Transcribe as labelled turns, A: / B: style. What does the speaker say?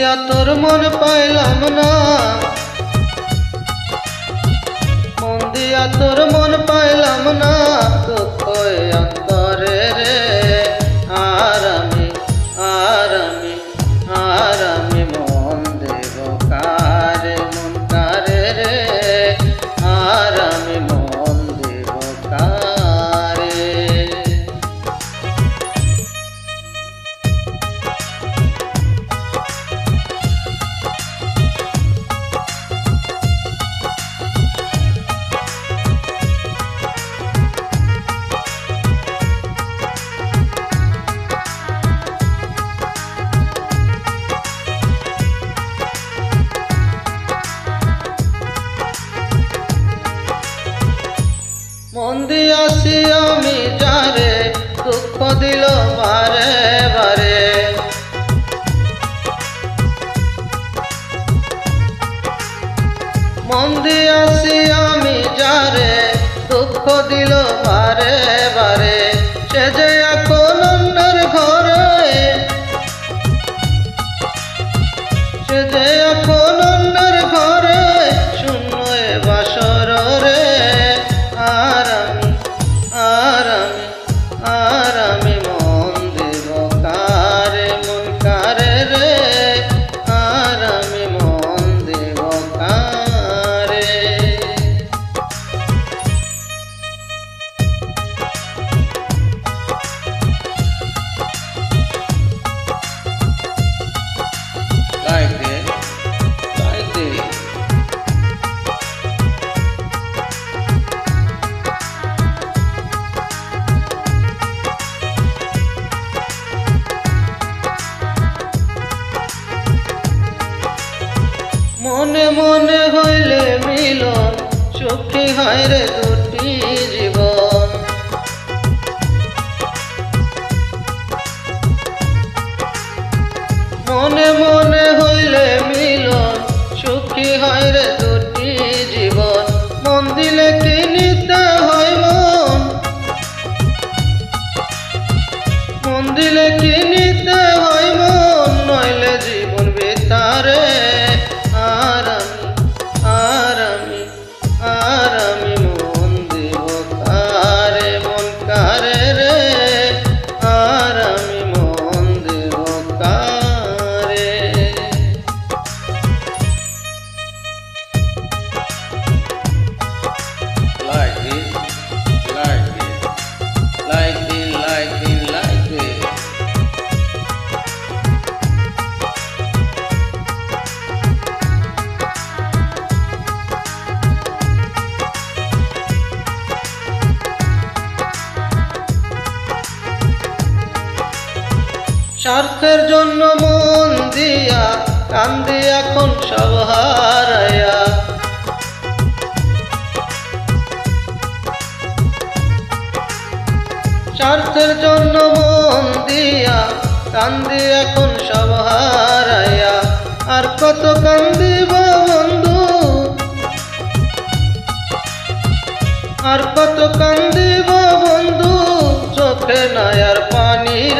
A: দিয়া তোর মন পাইলাম না। মন দিয়া তোর মন পাইলাম না। মন দিয়াছি আমি যারে, দুঃখ দিল বারে বারে। মন দিয়াছি আমি যারে, দুঃখ দিল বারে বারে। সে যে মনে মনে হইলে মিলন, সুখী হয় রে দুটি জীবন। মনে মনে হইলে মিলন, সুখী হয় রে দুটি জীবন। মন দিলে কি নিতে হয় মন? মন দিলে কি আর স্বার্থের জন্য মন দিয়া কান্দি এখন সব হারায়া। স্বার্থের জন্য মন দিয়া কান্দি এখন সব হারায়া। আর কত কান্দিব বন্ধু? আর কত কান্দিব বন্ধু? চোখে নয়ার পানি